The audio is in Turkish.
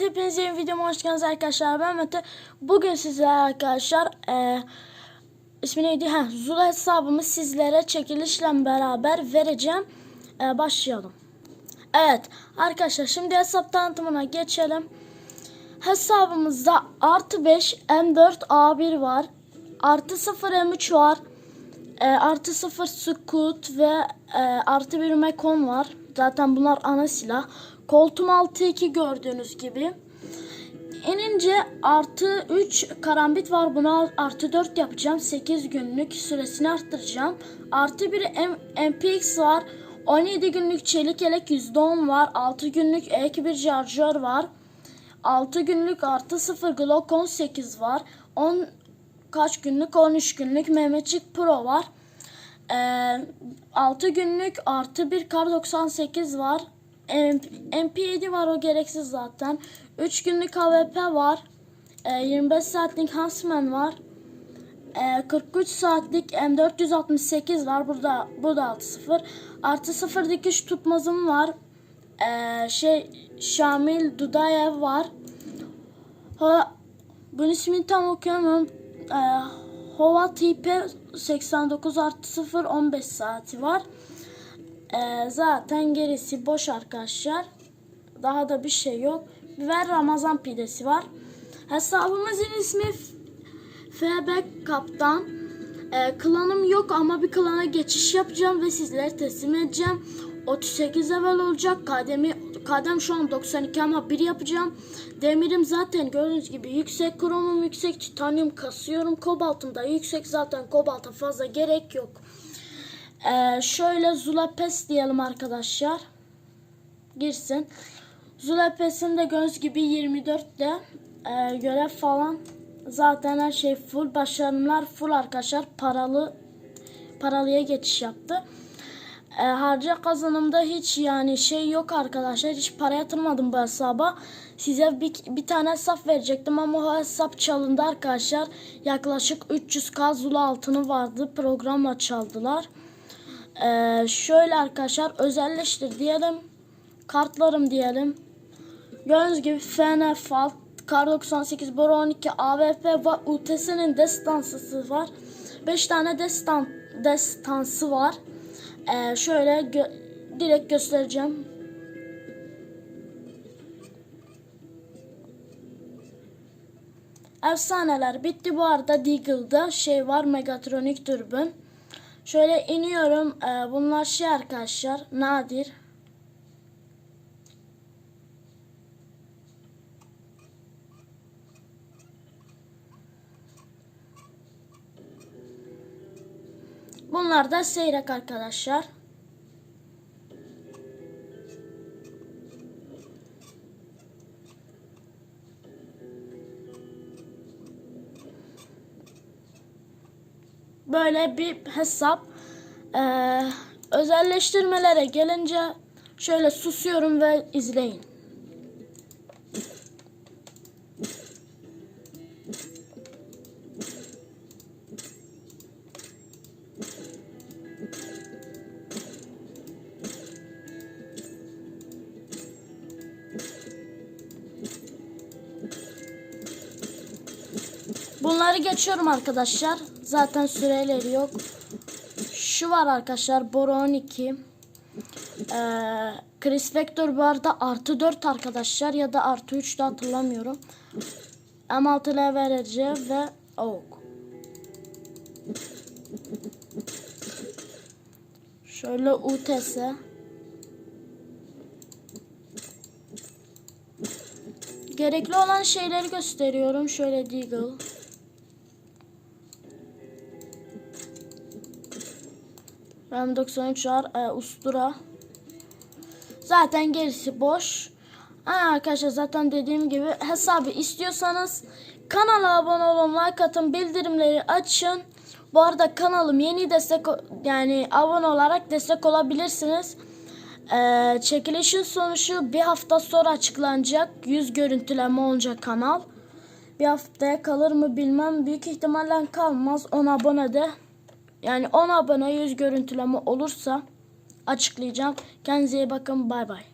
Evet hepiniz yeni videoma hoş geldiniz arkadaşlar. Ben Mete. Bugün sizlere arkadaşlar e, ismi neydi? Ha, Zula hesabımı sizlere çekilişle beraber vereceğim. E, başlayalım. Evet arkadaşlar şimdi hesap tanıtımına geçelim. Hesabımızda artı 5 M4 A1 var. Artı 0 M3 var. E, artı 0 Scoot ve e, artı 1 Mekon var. Zaten bunlar ana silah. Koltuğum altı 2 gördüğünüz gibi. İnince artı 3 karambit var. Buna artı 4 yapacağım. 8 günlük süresini arttıracağım. Artı 1 M- MPX var. 17 günlük çelik yelek %10 var. 6 günlük ek bir şarjör var. 6 günlük artı 0 Glock 18 var. 10 kaç günlük 13 günlük Mehmetçik Pro var. Ee, 6 günlük artı 1 kar 98 var. MP7 var o gereksiz zaten. 3 günlük AWP var. Ee, 25 saatlik Huntsman var. Ee, 43 saatlik M468 var. Burada burada 6-0. Artı 0 dikiş tutmazım var. Şey Şamil Dudayev var. Ha, bunun ismini tam okuyamıyorum. Ee, Hova tipi 89 artı 0 15 saati var. Ee, zaten gerisi boş arkadaşlar. Daha da bir şey yok. Ve Ramazan pidesi var. Hesabımızın ismi FB Kaptan. Ee, klanım yok ama bir klana geçiş yapacağım ve sizlere teslim edeceğim. 38 level olacak. Kademi, kadem şu an 92 ama 1 yapacağım. Demirim zaten gördüğünüz gibi yüksek. Kromum yüksek. Titanyum kasıyorum. Kobaltım da yüksek. Zaten kobalta fazla gerek yok. Ee, şöyle Zulapes diyelim arkadaşlar. Girsin. Zulapes'in de göz gibi 24'te e, görev falan zaten her şey full başarımlar full arkadaşlar paralı paralıya geçiş yaptı. E, harca kazanımda hiç yani şey yok arkadaşlar. Hiç para yatırmadım bu hesaba. Size bir, bir tane hesap verecektim ama o hesap çalındı arkadaşlar. Yaklaşık 300k Zula altını vardı. Programla çaldılar. Ee, şöyle arkadaşlar özelleştir diyelim. Kartlarım diyelim. Gördüğünüz gibi FN, Falt, Kar 98, Bora 12, AWP ve UTS'nin destansısı var. 5 tane destan destansı var. Ee, şöyle gö direkt göstereceğim. Efsaneler bitti bu arada Deagle'da şey var Megatronic türbün. Şöyle iniyorum. Ee, bunlar şey arkadaşlar nadir. Bunlar da seyrek arkadaşlar. Böyle bir hesap. Ee, özelleştirmelere gelince şöyle susuyorum ve izleyin. Bunları geçiyorum arkadaşlar. Zaten süreleri yok. Şu var arkadaşlar. Boro 12. Ee, Chris Vector bu arada artı 4 arkadaşlar. Ya da artı 3 de hatırlamıyorum. M6 LVRC ve AUG. Şöyle UTS. Gerekli olan şeyleri gösteriyorum. Şöyle Deagle. Ram 93 var. E, ustura. Zaten gerisi boş. Ha, arkadaşlar zaten dediğim gibi hesabı istiyorsanız kanala abone olun, like atın, bildirimleri açın. Bu arada kanalım yeni destek yani abone olarak destek olabilirsiniz. Ee, çekilişin sonucu bir hafta sonra açıklanacak. Yüz görüntüleme olacak kanal. Bir haftaya kalır mı bilmem. Büyük ihtimalle kalmaz. 10 abone de yani 10 abone 100 görüntüleme olursa açıklayacağım. Kendinize iyi bakın. Bay bay.